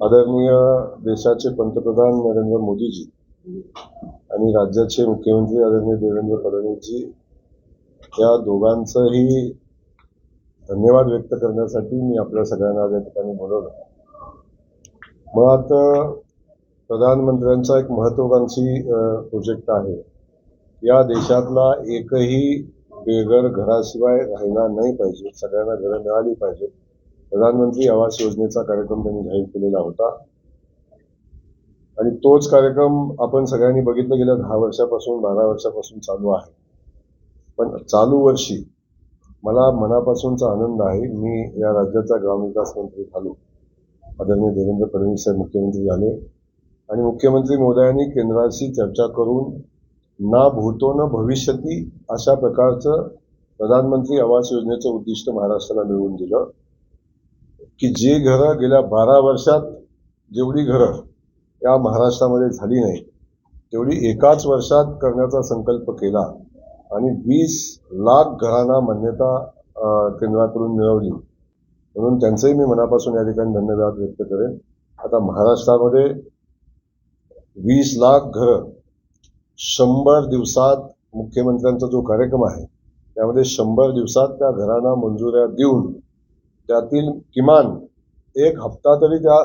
आदरणीय देशाचे पंतप्रधान नरेंद्र मोदीजी आणि राज्याचे मुख्यमंत्री आदरणीय देवेंद्र फडणवीसजी या दोघांचंही धन्यवाद व्यक्त करण्यासाठी मी आपल्या सगळ्यांना आज या ठिकाणी बोलवलं. मुळात आता प्रधानमंत्र्यांचा एक महत्वाकांक्षी प्रोजेक्ट आहे. या देशातला एकही बेघर घराशिवाय राहिला नाही पाहिजे. सगळ्यांना घरं मिळाली पाहिजे प्रधानमंत्री आवास योजनेचा कार्यक्रम त्यांनी जाहीर केलेला होता. आणि तोच कार्यक्रम आपण सगळ्यांनी बघितलं गेल्या दहा वर्षापासून बारा वर्षापासून चालू आहे. पण चालू वर्षी मला मनापासूनचा आनंद आहे. मी या राज्याचा ग्रामविकास मंत्री झालो. आदरणीय देवेंद्र फडणवीस साहेब मुख्यमंत्री झाले. आणि मुख्यमंत्री महोदयांनी केंद्राशी चर्चा करून ना भूतो न भविष्यती अशा प्रकारचं प्रधानमंत्री आवास योजनेचं उद्दिष्ट महाराष्ट्राला मिळवून दिलं. की जे घरं गेल्या बारा वर्षात जेवढी घरं या महाराष्ट्रामध्ये झाली नाही तेवढी एकाच वर्षात करण्याचा संकल्प केला आणि वीस लाख घरांना मान्यता केंद्राकडून मिळवली. म्हणून त्यांचंही मी मनापासून या ठिकाणी धन्यवाद व्यक्त करेन. आता महाराष्ट्रामध्ये वीस लाख घरं शंभर दिवसात मुख्यमंत्र्यांचा जो कार्यक्रम आहे त्यामध्ये शंभर दिवसात त्या घरांना मंजुऱ्या देऊन त्यातील किमान एक हप्ता तरी त्या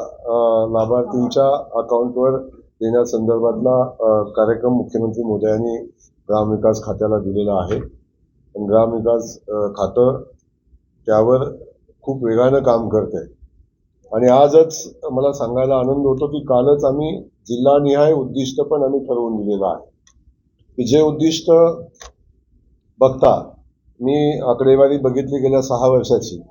लाभार्थींच्या अकाउंटवर देण्यासंदर्भातला कार्यक्रम मुख्यमंत्री मोदयांनी ग्रामविकास खात्याला दिलेला आहे. आणि ग्रामविकास खातं त्यावर खूप वेगानं काम करत आहे आणि आजच मला सांगायला आनंद होतो की कालच आम्ही जिल्हानिहाय उद्दिष्ट पण आम्ही ठरवून दिलेलं आहे. की जे उद्दिष्ट बघता मी आकडेवारी बघितली गेल्या सहा वर्षाची.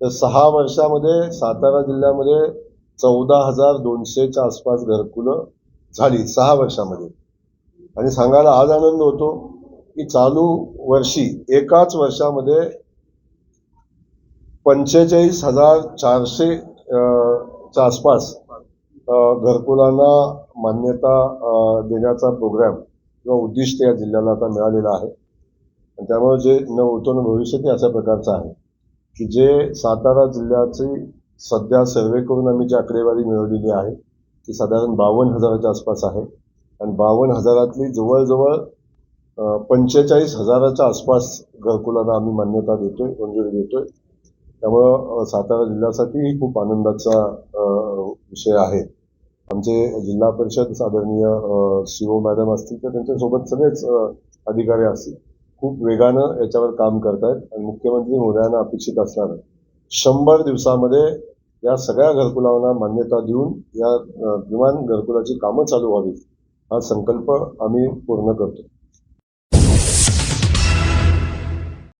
तर सहा वर्षामध्ये सातारा जिल्ह्यामध्ये चौदा हजार दोनशेच्या आसपास घरकुलं झाली सहा वर्षामध्ये. आणि सांगायला आज आनंद होतो की चालू वर्षी एकाच वर्षामध्ये पंचेचाळीस हजार चारशे अं, च्या आसपास घरकुलांना मान्यता देण्याचा प्रोग्राम किंवा उद्दिष्ट या जिल्ह्याला आता मिळालेलं आहे. आणि त्यामुळे जे न होतो न भविष्यती अशा प्रकारचं आहे. की जे सातारा जिल्ह्याची सध्या सर्वे करून आम्ही जी आकडेवारी मिळवलेली आहे ती साधारण बावन्न हजाराच्या आसपास आहे. आणि बावन्न हजारातली जवळजवळ पंचेचाळीस हजाराच्या आसपास घरकुलाला आम्ही मान्यता देतोय मंजुरी देतोय. त्यामुळं सातारा जिल्ह्यासाठी ही खूप आनंदाचा विषय आहे. आमचे जिल्हा परिषद आदरणीय सीओ मॅडम असतील तर त्यांच्यासोबत सगळेच अधिकारी असतील. खूप वेगानं याच्यावर काम करतायत आणि मुख्यमंत्री मोदयांना अपेक्षित असणारं शंभर दिवसामध्ये या सगळ्या घरकुलांना मान्यता देऊन या विमान किमान घरकुलाची कामं चालू व्हावीत हा संकल्प आम्ही पूर्ण करतो.